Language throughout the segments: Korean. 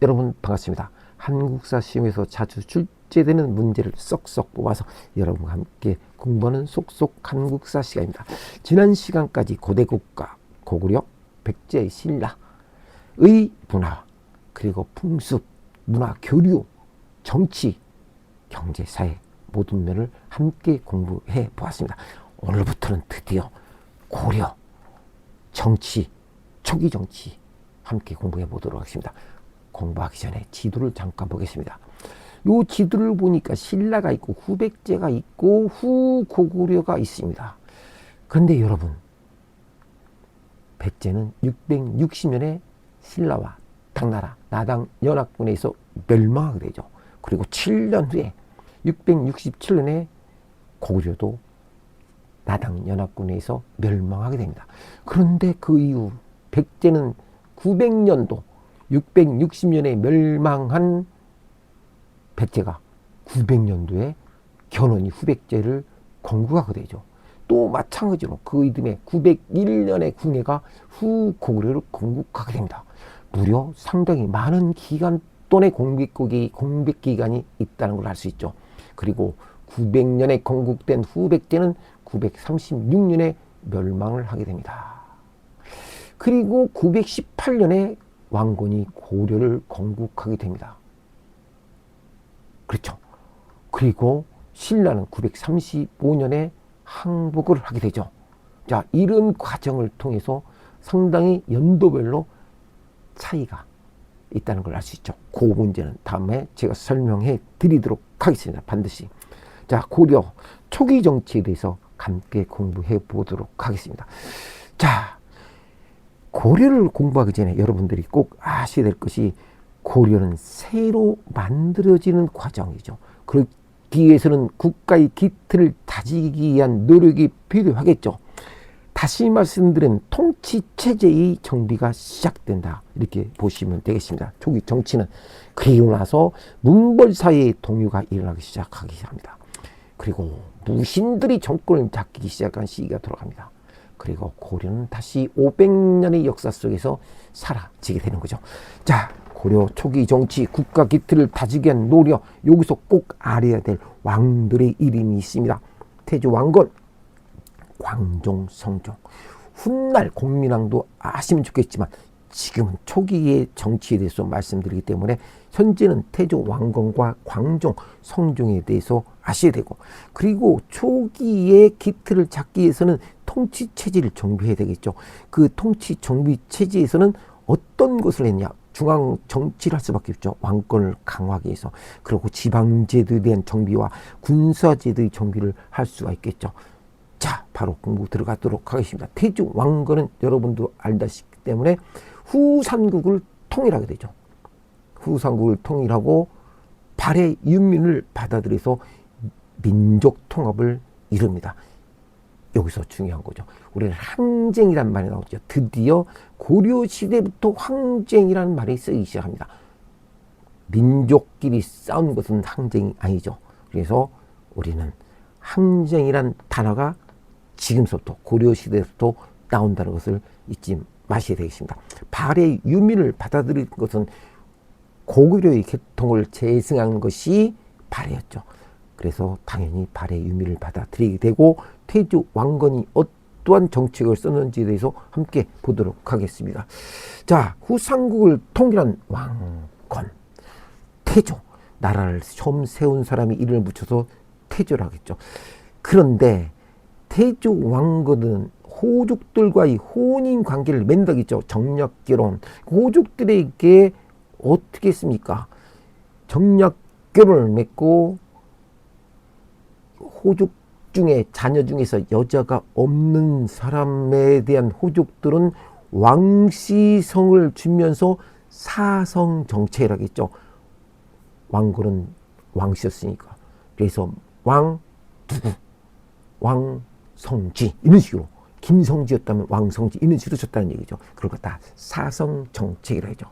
여러분 반갑습니다. 한국사 시험에서 자주 출제되는 문제를 쏙쏙 뽑아서 여러분과 함께 공부하는 속속 한국사 시간입니다. 지난 시간까지 고대 국가, 고구려, 백제, 신라의 문화, 그리고 풍습, 문화, 교류, 정치, 경제, 사회 모든 면을 함께 공부해 보았습니다. 오늘부터는 드디어 고려, 정치, 초기 정치 함께 공부해 보도록 하겠습니다. 공부하기 전에 지도를 잠깐 보겠습니다. 요 지도를 보니까 신라가 있고 후백제가 있고 후고구려가 있습니다. 그런데 여러분, 백제는 660년에 신라와 당나라 나당 연합군에서 멸망하게 되죠. 그리고 7년 후에 667년에 고구려도 나당 연합군에서 멸망하게 됩니다. 그런데 그 이후 백제는 900년도 660년에 멸망한 백제가 900년도에 견훤이 후백제를 건국하게 되죠. 또 마찬가지로 그 이듬해 901년에 궁예가 후고구려를 건국하게 됩니다. 무려 상당히 많은 기간 동안의 공백국이 공백 기간이 있다는 걸 알 수 있죠. 그리고 900년에 건국된 후백제는 936년에 멸망을 하게 됩니다. 그리고 918년에 왕건이 고려를 건국하게 됩니다. 그렇죠. 그리고 신라는 935년에 항복을 하게 되죠. 자, 이런 과정을 통해서 상당히 연도별로 차이가 있다는 걸 알 수 있죠. 그 문제는 다음에 제가 설명해 드리도록 하겠습니다. 반드시. 자, 고려 초기 정치에 대해서 함께 공부해 보도록 하겠습니다. 자, 고려를 공부하기 전에 여러분들이 꼭 아셔야 될 것이 고려는 새로 만들어지는 과정이죠. 그렇기 위해서는 국가의 기틀을 다지기 위한 노력이 필요하겠죠. 다시 말씀드린 통치 체제의 정비가 시작된다. 이렇게 보시면 되겠습니다. 초기 정치는 그리고 나서 문벌 사회의 동요가 일어나기 시작하기 합니다. 그리고 무신들이 정권을 잡기 시작한 시기가 돌아갑니다. 그리고 고려는 다시 500년의 역사 속에서 사라지게 되는 거죠. 자, 고려 초기 정치 국가 기틀을 다지기 위한 노력 여기서 꼭 알아야 될 왕들의 이름이 있습니다. 태조 왕건, 광종, 성종. 훗날 공민왕도 아시면 좋겠지만 지금은 초기의 정치에 대해서 말씀드리기 때문에 현재는 태조 왕건과 광종, 성종에 대해서 아셔야 되고 그리고 초기의 기틀을 잡기 위해서는 통치 체제를 정비해야 되겠죠. 그 통치 정비 체제에서는 어떤 것을 했냐? 중앙 정치를 할 수밖에 없죠. 왕권을 강화하기 위해서. 그리고 지방제도에 대한 정비와 군사제도의 정비를 할 수가 있겠죠. 자, 바로 공부 들어가도록 하겠습니다. 태조 왕건은 여러분도 알다시피 때문에 후삼국을 통일하게 되죠. 후삼국을 통일하고 발해 윤민을 받아들여서 민족 통합을 이룹니다. 여기서 중요한 거죠. 우리는 항쟁이란 말이 나오죠. 드디어 고려 시대부터 항쟁이라는 말이 쓰이기 시작합니다. 민족끼리 싸운 것은 항쟁이 아니죠. 그래서 우리는 항쟁이란 단어가 지금부터 고려 시대부터 나온다는 것을 잊지 마셔야 되겠습니다. 발의 유민을 받아들인 것은 고구려의 계통을 재승한 것이 발해였죠. 그래서 당연히 발의 유미를 받아들이게 되고 태조 왕건이 어떠한 정책을 썼는지에 대해서 함께 보도록 하겠습니다. 자, 후삼국을 통일한 왕건 태조 나라를 처음 세운 사람이 이름을 붙여서 태조라고 했죠. 그런데 태조 왕건은 호족들과의 혼인 관계를 맺는다겠죠. 정략 결혼. 호족들에게 어떻게 했습니까? 정략 결혼을 맺고 호족 중에 자녀 중에서 여자가 없는 사람에 대한 호족들은 왕씨성을 주면서 사성 정체라고 했죠. 왕골은 왕씨였으니까. 그래서 왕 누구, 왕성지 이런 식으로 김성지였다면 왕성지 이런 식으로 줬다는 얘기죠. 그리고 다 사성 정책이라 하죠.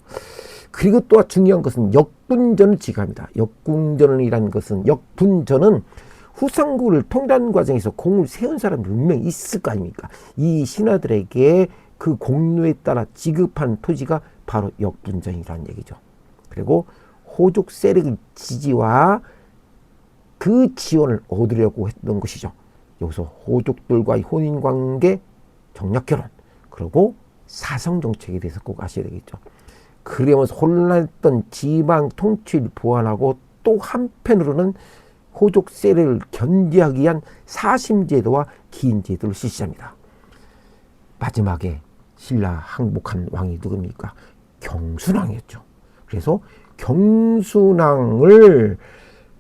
그리고 또 중요한 것은 역분전을 지갑니다. 역궁전이라는 것은 역분전은 후삼국을 통일하는 과정에서 공을 세운 사람이 분명히 있을 거 아닙니까? 이 신하들에게 그 공로에 따라 지급한 토지가 바로 역분전이라는 얘기죠. 그리고 호족 세력의 지지와 그 지원을 얻으려고 했던 것이죠. 여기서 호족들과의 혼인 관계, 정략 결혼, 그리고 사성 정책에 대해서 꼭 아셔야 되겠죠. 그러면서 혼란했던 지방 통치를 보완하고 또 한편으로는 호족 세력을 견제하기 위한 사심제도와 기인제도를 실시합니다. 마지막에 신라 항복한 왕이 누굽니까? 경순왕이었죠. 그래서 경순왕을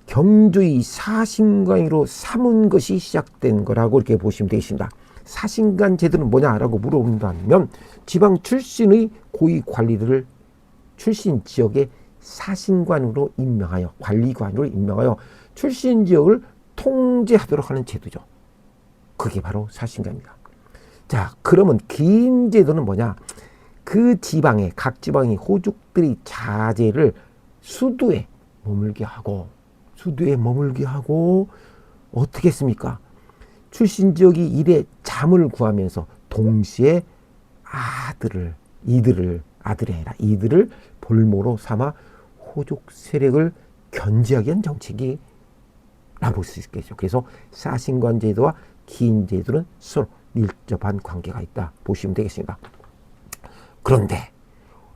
경주의 사신관으로 삼은 것이 시작된 거라고 이렇게 보시면 되겠습니다. 사신관 제도는 뭐냐라고 물어본다면 지방 출신의 고위 관리들을 출신 지역의 사신관으로 임명하여 관리관으로 임명하여 출신 지역을 통제하도록 하는 제도죠. 그게 바로 사신관입니다. 자, 그러면 긴 제도는 뭐냐? 그 지방에 각 지방의 호족들의 자제를 수도에 머물게 하고 수도에 머물게 하고 어떻게 했습니까? 출신 지역이 일에 잠을 구하면서 동시에 아들을 이들을 아들이 아니라 이들을 볼모로 삼아 호족 세력을 견제하기 위한 정책이 라볼 수 있겠죠. 그래서 사신관 제도와 기인 제도는 서로 밀접한 관계가 있다 보시면 되겠습니다. 그런데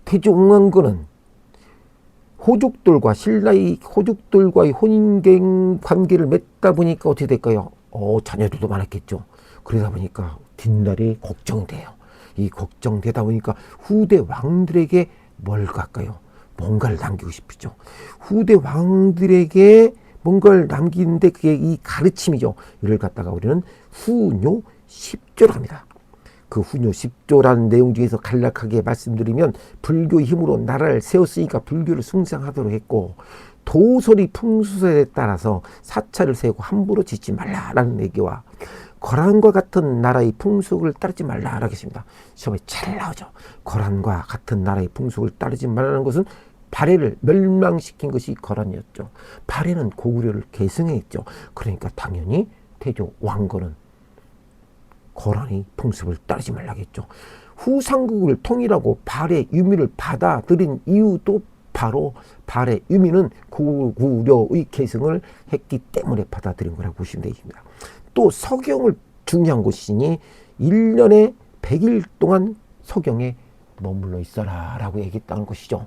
태종왕건은 호족들과 신라의 호족들과의 혼인 관계를 맺다 보니까 어떻게 될까요? 어, 자녀들도 많았겠죠. 그러다 보니까 뒷날이 걱정돼요. 이 걱정되다 보니까 후대 왕들에게 뭘 갈까요? 뭔가를 남기고 싶죠. 후대 왕들에게 뭔가를 남기는데 그게 이 가르침이죠. 이를 갖다가 우리는 후뇨 십조라 합니다. 그 후뇨 십조라는 내용 중에서 간략하게 말씀드리면 불교 힘으로 나라를 세웠으니까 불교를 숭상하도록 했고 도솔이 풍수설에 따라서 사찰을 세우고 함부로 짓지 말라라는 얘기와 거란과 같은 나라의 풍속을 따르지 말라라고 했습니다. 시험에 잘 나오죠. 거란과 같은 나라의 풍속을 따르지 말라는 것은 발해를 멸망시킨 것이 거란이었죠. 발해는 고구려를 계승했죠. 그러니까 당연히 태조 왕건은 거란의 풍습을 따르지 말라겠죠. 후삼국을 통일하고 발의 유미를 받아들인 이유도 바로 발의 유미는 고구려의 계승을 했기 때문에 받아들인 거라고 보시면 되겠습니다. 또 서경을 중요한 것이니 1년에 100일 동안 서경에 머물러 있어라 라고 얘기했다는 것이죠.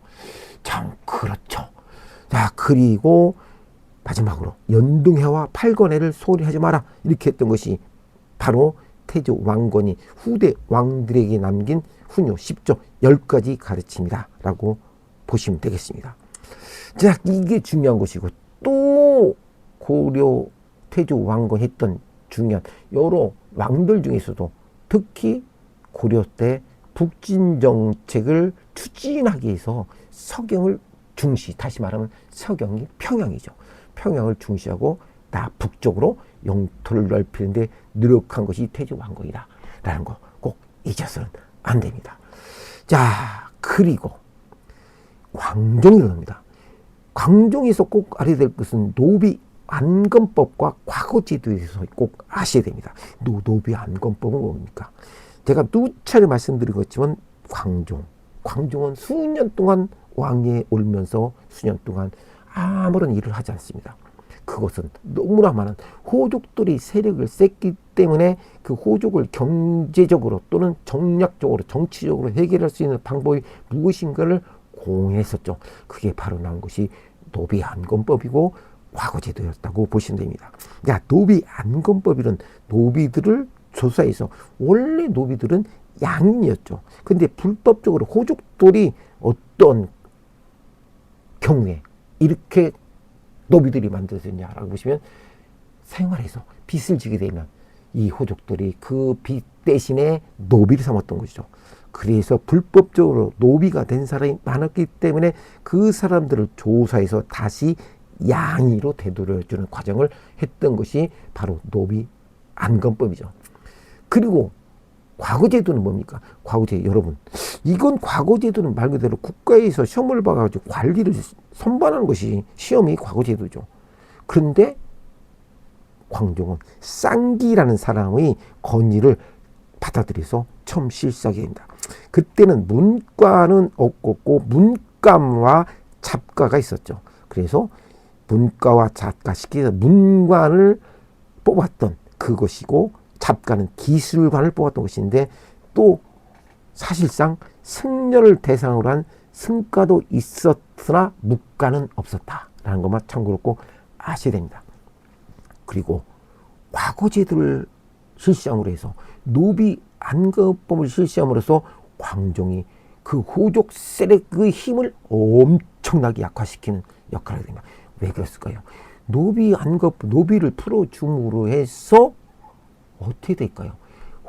참 그렇죠. 자 그리고 마지막으로 연등해와 팔건해를 소홀히 하지 마라 이렇게 했던 것이 바로 태조 왕건이 후대 왕들에게 남긴 훈요 10조 10가지 가르침이다 라고 보시면 되겠습니다. 자 이게 중요한 것이고 또 고려 태조 왕건 했던 중요한 여러 왕들 중에서도 특히 고려 때 북진 정책을 추진하기 위해서 서경을 중시 다시 말하면 서경이 평양이죠. 평양을 중시하고 나 북쪽으로 영토를 넓히는데 노력한 것이 태조 왕건이다. 라는 거 꼭 잊어서는 안 됩니다. 자, 그리고 광종이 일어납니다. 광종에서 꼭 알아야 될 것은 노비 안건법과 과거제도에 대해서 꼭 아셔야 됩니다. 노, 노비 안건법은 뭡니까? 제가 누차례 말씀드린 것지만 광종. 광종은 수년 동안 왕위에 올면서 수년 동안 아무런 일을 하지 않습니다. 그것은 너무나 많은 호족들이 세력을 셌기 때문에 그 호족을 경제적으로 또는 정략적으로 정치적으로 해결할 수 있는 방법이 무엇인가를 공했었죠. 그게 바로 나온 것이 노비 안건법이고 과거제도였다고 보시면 됩니다. 야, 노비 안건법이란 노비들을 조사해서 원래 노비들은 양인이었죠. 근데 불법적으로 호족들이 어떤 경우에 이렇게 노비들이 만들어졌냐라고 보시면 생활에서 빚을 지게 되면 이 호족들이 그 빚 대신에 노비를 삼았던 것이죠. 그래서 불법적으로 노비가 된 사람이 많았기 때문에 그 사람들을 조사해서 다시 양의로 되돌려주는 과정을 했던 것이 바로 노비 안건법이죠. 그리고 과거제도는 뭡니까? 과거제 여러분 이건 과거제도는 말 그대로 국가에서 시험을 봐가지고 관리를 선반하는 것이 시험이 과거제도죠. 그런데 광종은 쌍기라는 사람의 건의를 받아들여서 처음 실시하게 됩니다. 그때는 문과는 없었고 문감과 잡가가 있었죠. 그래서 문과와 작가 시키서 문관을 뽑았던 그것이고 잡가는 기술관을 뽑았던 것인데 또 사실상 승려를 대상으로 한 승가도 있었으나 묵가는 없었다라는 것만 참고로 꼭 아셔야 됩니다. 그리고 과거 제도를 실시함으로 해서 노비 안거법을 실시함으로써 광종이 그 호족 세력의 힘을 엄청나게 약화시키는 역할을 됩니다. 왜 그랬을까요? 노비 안거법, 노비를 풀어줌으로 해서 어떻게 될까요?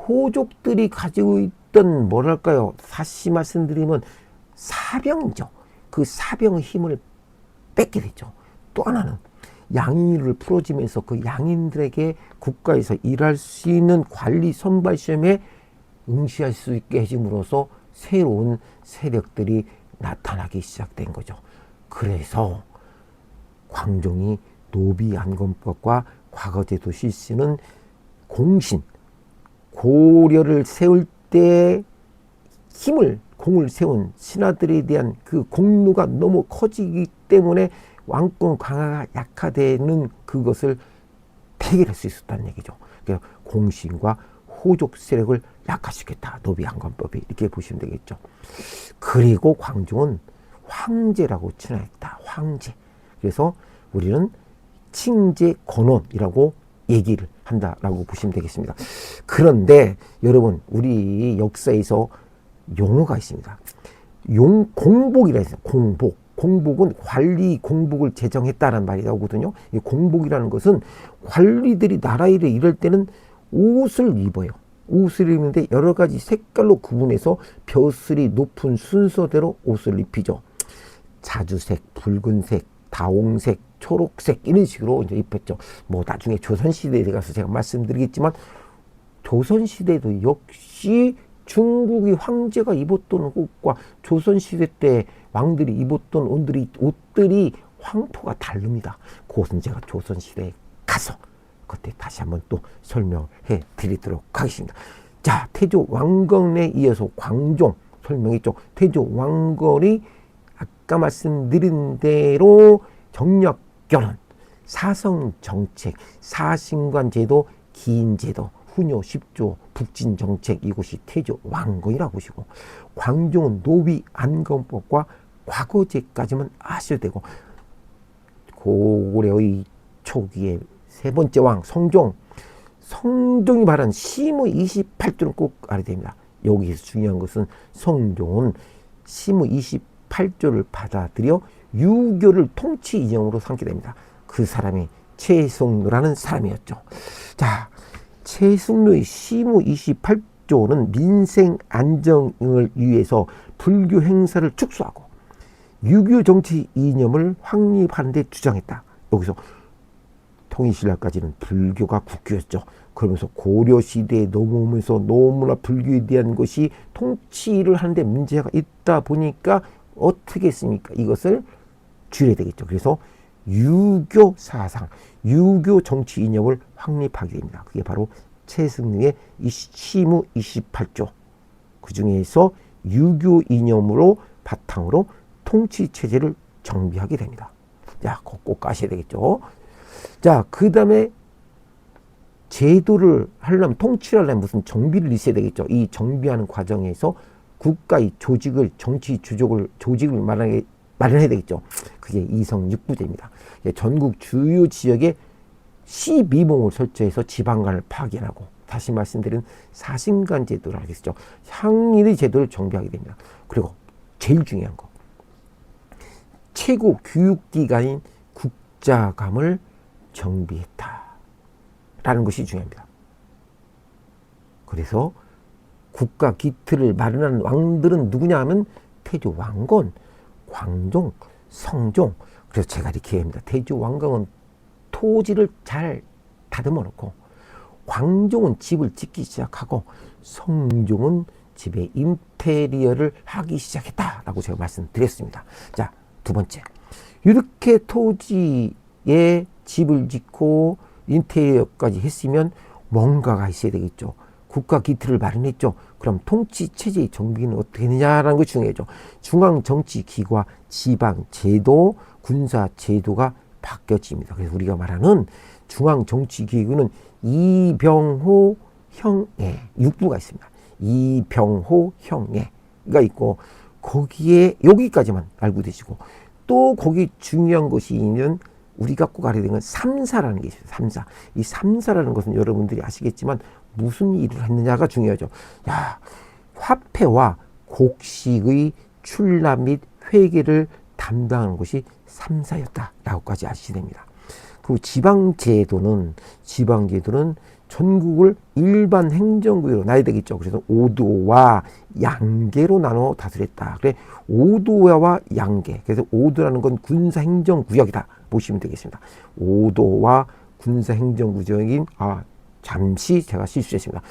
호족들이 가지고 있던 뭐랄까요? 다시 말씀드리면 사병이죠. 그 사병의 힘을 뺏게 됐죠. 또 하나는 양인을 풀어지면서 그 양인들에게 국가에서 일할 수 있는 관리 선발 시험에 응시할 수 있게 해줌으로써 새로운 세력들이 나타나기 시작된 거죠. 그래서 광종이 노비 안건법과 과거제도 실시는 공신, 고려를 세울 때 힘을 공을 세운 신하들에 대한 그 공로가 너무 커지기 때문에 왕권 강화가 약화되는 그것을 해결할 수 있었다는 얘기죠. 그래서 공신과 호족 세력을 약화시켰다. 노비안관법이 이렇게 보시면 되겠죠. 그리고 광종은 황제라고 칭하했다. 황제. 그래서 우리는 칭제 권원이라고 얘기를 한다라고 보시면 되겠습니다. 그런데 여러분 우리 역사에서 용어가 있습니다. 용 공복이라 해서 공복. 공복은 관리 공복을 제정했다는 말이 나오거든요. 이 공복이라는 것은 관리들이 나라 일에 일할 때는 옷을 입어요. 옷을 입는데 여러 가지 색깔로 구분해서 벼슬이 높은 순서대로 옷을 입히죠. 자주색, 붉은색, 다홍색, 초록색 이런 식으로 이제 입혔죠. 뭐 나중에 조선 시대에 가서 제가 말씀드리겠지만 조선 시대도 역시 중국의 황제가 입었던 옷과 조선 시대 때 왕들이 입었던 옷들이 옷들이 황토가 다릅니다. 그것은 제가 조선 시대에 가서 그때 다시 한번 또 설명해 드리도록 하겠습니다. 자, 태조 왕건에 이어서 광종 설명했죠. 태조 왕건이 아까 말씀드린 대로 경력 결혼, 사성 정책, 사신관 제도, 기인 제도, 후녀 십조, 북진 정책 이곳이 태조 왕건이라고 보시고 광종은 노비 안건법과 과거제까지만 아셔야 되고 고구려의 초기에 세 번째 왕 성종 성종이 말한 시무 28조는 꼭 알아야 됩니다. 여기서 중요한 것은 성종은 시무 28 조를 받아들여 유교를 통치 이념으로 삼게 됩니다. 그 사람이 최승로라는 사람이었죠. 자, 최승로의 시무 28조는 민생 안정을 위해서 불교 행사를 축소하고 유교 정치 이념을 확립하는 데 주장했다. 여기서 통일신라까지는 불교가 국교였죠. 그러면서 고려 시대에 넘어오면서 너무나 불교에 대한 것이 통치를 하는데 문제가 있다 보니까 어떻게 했습니까? 이것을 줄여야 되겠죠. 그래서 유교 사상, 유교 정치 이념을 확립하게 됩니다. 그게 바로 최승리의 시무 28조. 그 중에서 유교 이념으로 바탕으로 통치 체제를 정비하게 됩니다. 자, 꼭 가셔야 되겠죠. 자, 그 다음에 제도를 하려면 통치를 하려면 무슨 정비를 있어야 되겠죠. 이 정비하는 과정에서 국가의 조직을 정치 주족을 조직을 마련해, 마련해야 되겠죠. 그게 이성 육부제입니다. 전국 주요 지역에 시미봉을 설치해서 지방간을 파견하고 다시 말씀드린 사신간 제도를 하겠죠. 향일의 제도를 정비하게 됩니다. 그리고 제일 중요한 거 최고 교육기관인 국자감을 정비했다. 라는 것이 중요합니다. 그래서 국가 기틀을 마련하는 왕들은 누구냐 하면 태조 왕건, 광종, 성종. 그래서 제가 이렇게 합니다. 태조 왕건은 토지를 잘 다듬어 놓고 광종은 집을 짓기 시작하고 성종은 집의 인테리어를 하기 시작했다라고 제가 말씀드렸습니다. 자, 두 번째. 이렇게 토지에 집을 짓고 인테리어까지 했으면 뭔가가 있어야 되겠죠. 국가 기틀을 마련했죠. 그럼 통치 체제의 정비는 어떻게 했느냐라는 것이 중요하죠. 중앙 정치 기구와 지방 제도, 군사 제도가 바뀌어집니다. 그래서 우리가 말하는 중앙 정치 기구는 이병호 형의 육부가 있습니다. 이병호 형의가 있고 거기에 여기까지만 알고 계시고 또 거기 중요한 것이 있는 우리가 꼭 알아야 되는 건 삼사라는 게 있어요. 삼사. 이 삼사라는 것은 여러분들이 아시겠지만 무슨 일을 했느냐가 중요하죠. 야, 화폐와 곡식의 출납 및 회계를 담당하는 것이 삼사였다라고까지 아시게 됩니다. 그리고 지방제도는 지방제도는 전국을 일반 행정구역으로 나야 되겠죠. 그래서 오도와 양계로 나눠 다스렸다. 그래 오도와 양계. 그래서 오도라는 건 군사 행정 구역이다 보시면 되겠습니다. 오도와 군사 행정 구역인 아 잠시 제가 실수했습니다.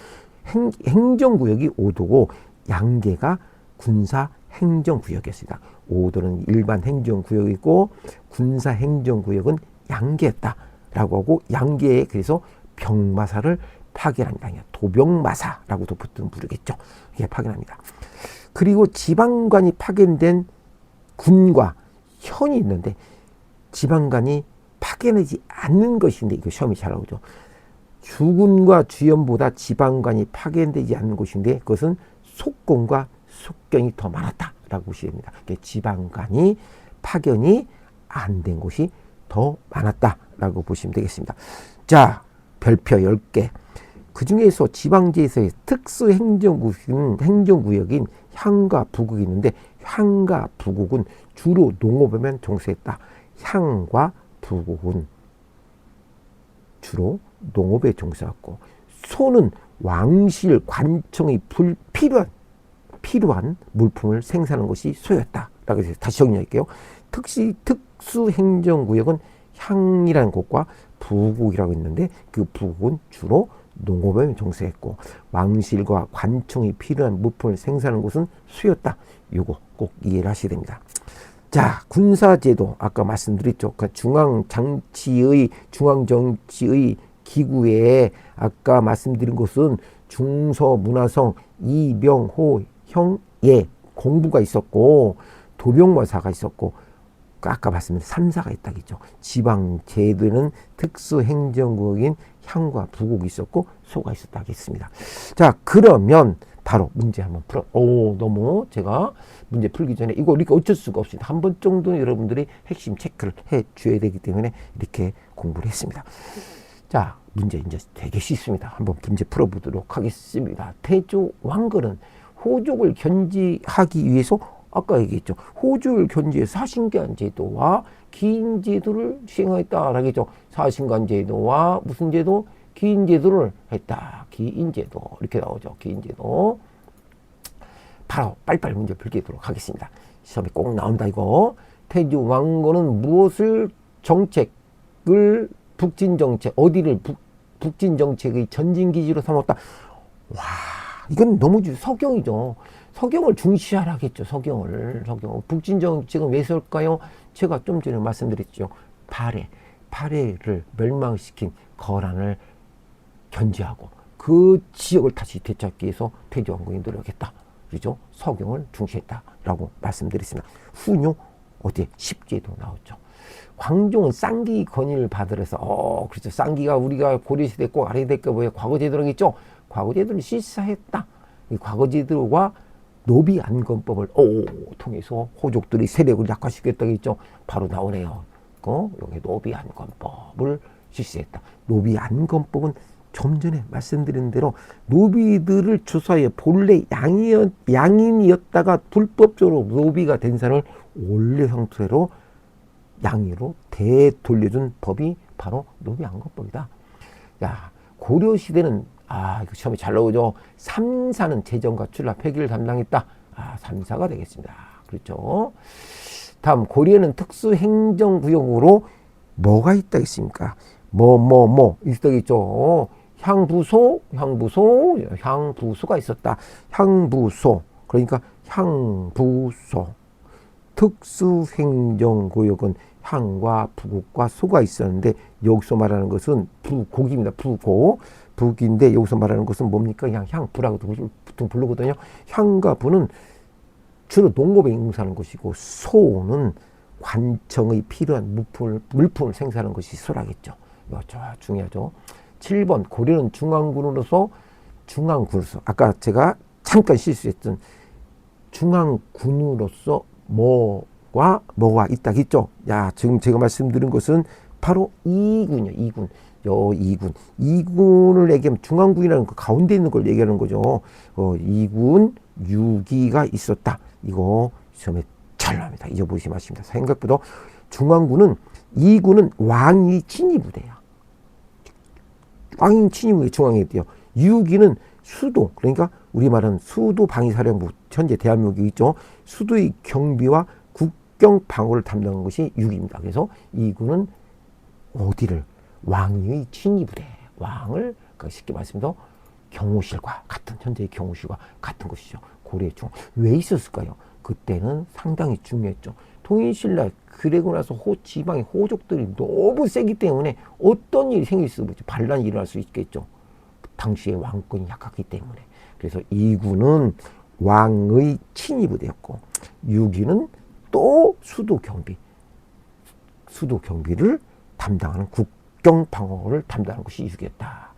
행, 행정구역이 오도고 양계가 군사 행정구역이었습니다. 오도는 일반 행정구역이고 군사 행정구역은 양계였다라고 하고 양계에 그래서 병마사를 파견합니다. 도병마사라고도 보통 부르겠죠. 이게 파견합니다. 그리고 지방관이 파견된 군과 현이 있는데 지방관이 파견하지 않는 것인데 이거 시험이 잘 나오죠. 주군과 주연보다 지방관이 파견되지 않는 곳인데 그것은 속공과 속경이 더 많았다라고 보시면 됩니다. 지방관이 파견이 안 된 곳이 더 많았다라고 보시면 되겠습니다. 자, 별표 10개. 그 중에서 지방지에서의 특수 행정구역인, 행정구역인 향과 부국이 있는데 향과 부국은 주로 농업에만 종사했다. 향과 부국은 주로 농업에 종사했고 소는 왕실 관청의 불필요한 필요한 물품을 생산하는 것이 소였다. 라고 해서 다시 정리할게요. 특시, 특수 행정구역은 향이라는 곳과 부국이라고 있는데 그 부국은 주로 농업에 종사했고 왕실과 관청이 필요한 물품을 생산하는 곳은 수였다. 요거 꼭 이해를 하셔야 됩니다. 자, 군사제도 아까 말씀드렸죠. 그 중앙 장치의 중앙 정치의 기구에 아까 말씀드린 것은 중서 문화성 이병호 형의 공부가 있었고 도병마사가 있었고 아까 말씀드린 삼사가 있다겠죠. 지방 제도에는 특수 행정구역인 향과 부국이 있었고 소가 있었다겠습니다. 자 그러면 바로 문제 한번 풀어. 오 너무 제가 문제 풀기 전에 이거 우리가 어쩔 수가 없습니다. 한 번 정도는 여러분들이 핵심 체크를 해 줘야 되기 때문에 이렇게 공부를 했습니다. 자 문제 이제 되게 쉽습니다. 한번 문제 풀어보도록 하겠습니다. 태조 왕건은 호족을 견지하기 위해서 아까 얘기했죠. 호주를 견지해 사신간 제도와 긴 제도를 시행했다라고 했죠. 사신간 제도와 무슨 제도? 긴 제도를 했다. 긴 제도. 이렇게 나오죠. 긴 제도. 바로 빨리빨리 문제 풀도록 하겠습니다. 시험에 꼭 나온다 이거. 태주 왕건은 무엇을 정책을 북진 정책 어디를 북, 북진 정책의 전진 기지로 삼았다. 와 이건 너무 서경이죠. 서경을 중시하라겠죠. 서경을 서경 북진 정책은 왜 쓸까요? 제가 좀 전에 말씀드렸죠. 발해 발해를 멸망시킨 거란을 견제하고 그 지역을 다시 되찾기 위해서 태조왕건이 노력했다. 그죠? 서경을 중시했다라고 말씀드렸습니다. 후뇨 어디에 십제도 나왔죠. 광종은 쌍기 건의를 받으래서 어 그렇죠. 쌍기가 우리가 고려시대 꼭 알아야 될게 뭐예요? 과거제도라고 했죠. 과거제도를 실사했다. 이 과거제도와 노비 안건법을 오 통해서 호족들이 세력을 약화시켰다고 했죠. 바로 나오네요. 어? 여기 노비 안건법을 실시했다. 노비 안건법은 좀 전에 말씀드린 대로 노비들을 주사해 본래 양이었, 양인이었다가 불법적으로 노비가 된 사람을 원래 형태로 양위로 되돌려준 법이 바로 노비 안건법이다. 야 고려 시대는 아, 이거 시험에 잘 나오죠. 삼사는 재정과 출납 회계를 담당했다. 아, 삼사가 되겠습니다. 그렇죠. 다음 고려는 특수 행정 구역으로 뭐가 있다겠습니까? 뭐, 뭐, 뭐, 있다겠죠. 향부소, 향부소, 향부소가 있었다. 향부소. 그러니까 향부소. 특수행정구역은 향과 부국과 소가 있었는데 여기서 말하는 것은 부곡입니다. 부고 북인데 여기서 말하는 것은 뭡니까? 그냥 향, 부라고 보통 부르거든요. 향과 부는 주로 농업에 응사하는 것이고 소는 관청의 필요한 물품을, 물품을 생산하는 것이 소라겠죠. 이거 중요하죠. 7번 고려는 중앙군으로서 중앙군으로서 아까 제가 잠깐 실수했던 중앙군으로서 뭐가 뭐가 있다겠죠. 야 지금 제가 말씀드린 것은 바로 이군이요. 이군. 요 이군. 이군을 얘기하면 중앙군이라는 그 가운데 있는 걸 얘기하는 거죠. 어, 이군 6기가 있었다. 이거 시험에 잘 나옵니다. 잊어보시지 마십니다. 생각보다 중앙군은 이군은 왕이 친위부대야. 왕이 친위부대 중앙에 있대요. 6기는 수도 그러니까 우리 말은 수도 방위사령부 현재 대한민국이 있죠. 수도의 경비와 국경 방어를 담당한 것이 6입니다. 그래서 이군은 어디를 왕의 친위부대 왕을 그 쉽게 말씀해서 경호실과 같은 현재의 경호실과 같은 것이죠. 고려 중왜 있었을까요? 그때는 상당히 중요했죠. 통일신라 그리고 나서 호 지방의 호족들이 너무 세기 때문에 어떤 일이 생길 수 있죠. 반란이 일어날 수 있겠죠. 당시에 왕권이 약하기 때문에. 그래서 이군은 왕의 친위 부대였고 6위는 또 수도 경비 수도 경비를 담당하는 국경 방어를 담당하는 것이 6위였다.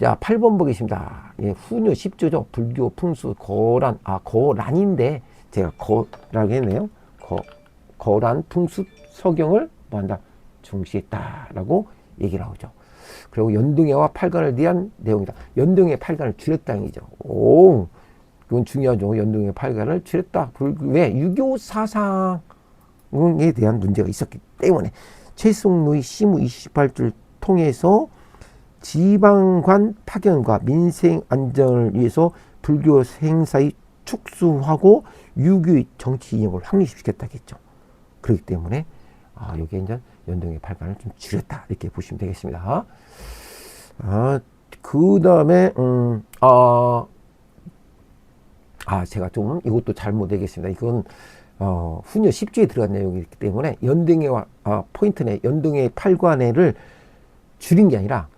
자, 8번 보겠습니다. 예, 후녀 10조죠. 불교 풍수 거란 아 거란인데 제가 거라고 했네요. 거 거란 풍수 서경을 뭐한다 중시했다라고 얘기를 하죠. 그리고 연등해와 팔관을 대한 내용이다. 연등해 팔관을 줄였다는 얘기죠. 오, 그건 중요하죠. 연등해 팔관을 줄였다. 왜? 유교 사상에 대한 문제가 있었기 때문에 최승로의 시무 28줄 통해서 지방관 파견과 민생 안정을 위해서 불교 행사의 축소하고 유교의 정치 이용을 확립시켰다겠죠. 그렇기 때문에 아, 여기에 이제 연동의 발간을 좀 줄였다 이렇게 보시면 되겠습니다. 아, 그 다음에 음, 아, 아 제가 좀 이것도 잘못 얘기했습니다. 이건 어, 후녀 10주에 들어간 내용이기 때문에 연등회와 아, 포인트네 연등회 8관회를 줄인 게 아니라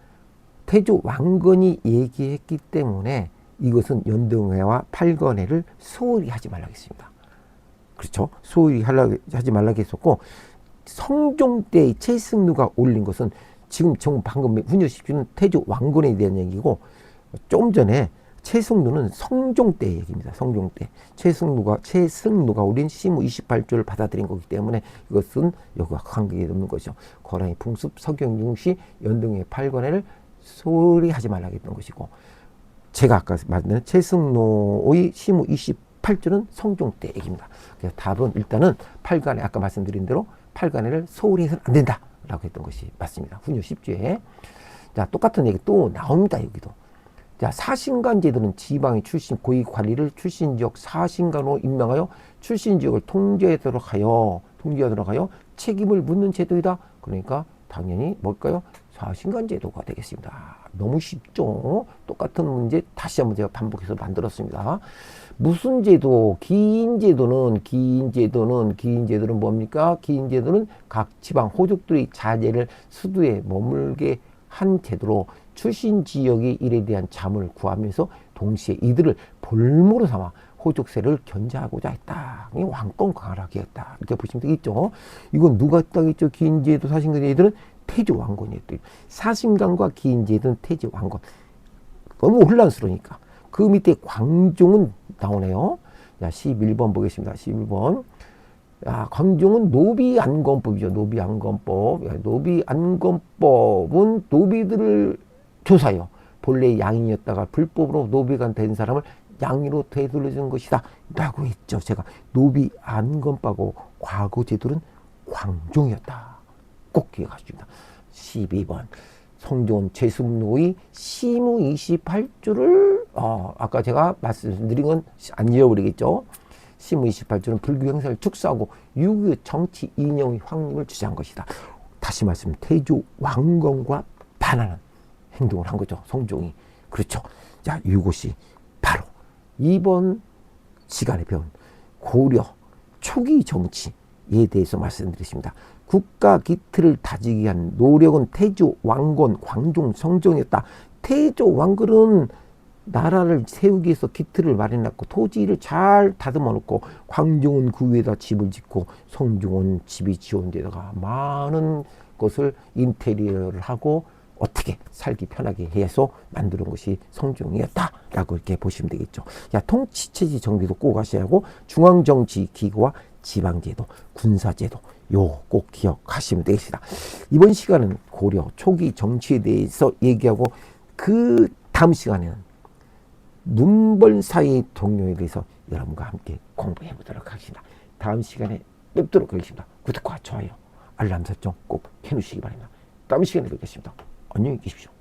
태조 왕건이 얘기했기 때문에 이것은 연등회와 8관회를 소홀히 하지 말라겠습니다. 그렇죠? 소홀히 하지 말라고 했었고 성종 때의 최승루가 올린 것은 지금 정 방금 훈여 십주는 태조 왕건에 대한 얘기고 좀 전에 최승루는 성종 때 얘기입니다. 성종 때 최승루가 최승루가 올린 시무 28조를 받아들인 거기 때문에 이것은 여기와 관계가 없는 것이죠. 거란이 풍습 서경융시 연등의 팔관회를 소리 하지 말라 했던 것이고 제가 아까 말했던 최승로의 시무 28조는 성종 때 얘기입니다. 그래서 답은 일단은 팔관회 아까 말씀드린 대로 팔관회를 소홀히 해서는 안 된다. 라고 했던 것이 맞습니다. 훈요 10주에. 자, 똑같은 얘기 또 나옵니다. 여기도. 자, 사신관 제도는 지방의 출신 고위 관리를 출신 지역 사신관으로 임명하여 출신 지역을 통제하도록 하여 통제하도록 하여 책임을 묻는 제도이다. 그러니까 당연히 뭘까요? 사신관 제도가 되겠습니다. 너무 쉽죠? 똑같은 문제 다시 한번 제가 반복해서 만들었습니다. 무슨 제도? 기인 제도는 기인 제도는 기인 제도는 뭡니까? 기인 제도는 각 지방 호족들의 자제를 수도에 머물게 한 제도로 출신 지역의 일에 대한 자문을 구하면서 동시에 이들을 볼모로 삼아 호족세를 견제하고자 했다. 왕권 강화하게 했다. 이렇게 보시면 되겠죠. 이건 누가 했다겠죠? 기인제도 사신간제들은 태조 왕건이었대. 사신간과 기인제도는 태조 왕건. 너무 혼란스러우니까. 그 밑에 광종은 나오네요. 자, 11번 보겠습니다. 11번. 야, 광종은 노비안건법이죠. 노비안건법. 노비안건법은 노비들을 조사해요. 본래 양인이었다가 불법으로 노비가 된 사람을 양이로 되돌려준 것이다. 라고 했죠. 제가 노비안건법하고 과거 제도는 광종이었다. 꼭 기억하십니다. 12번. 성종은 최승로의 시무 28조를 어, 아까 제가 말씀드린 건안 잃어버리겠죠. 시무 28조는 불교 행사를 축소하고 유교 정치 이념의 확립을 주장한 것이다. 다시 말씀 태조 왕건과 반하는 행동을 한 거죠. 성종이. 그렇죠. 자, 이것이 바로 이번 시간에 배운 고려 초기 정치에 대해서 말씀드렸습니다. 국가 기틀을 다지기 위한 노력은 태조 왕건 광종 성종이었다. 태조 왕건은 나라를 세우기 위해서 기틀을 마련했고 토지를 잘 다듬어 놓고 광종은 그 위에다 집을 짓고 성종은 집이 지은 데다가 많은 것을 인테리어를 하고 어떻게 살기 편하게 해서 만드는 것이 성종이었다라고 이렇게 보시면 되겠죠. 야 통치체제 정비도 꼭 하셔야 하고 중앙정치 기구와 지방제도, 군사제도 요 꼭 기억하시면 되겠습니다. 이번 시간은 고려 초기 정치에 대해서 얘기하고 그 다음 시간에는 문벌 사이 동료에 대해서 여러분과 함께 공부해 보도록 하겠습니다. 다음 시간에 뵙도록 하겠습니다. 구독과 좋아요, 알람 설정 꼭 해놓으시기 바랍니다. 다음 시간에 뵙겠습니다. 안녕히 계십시오.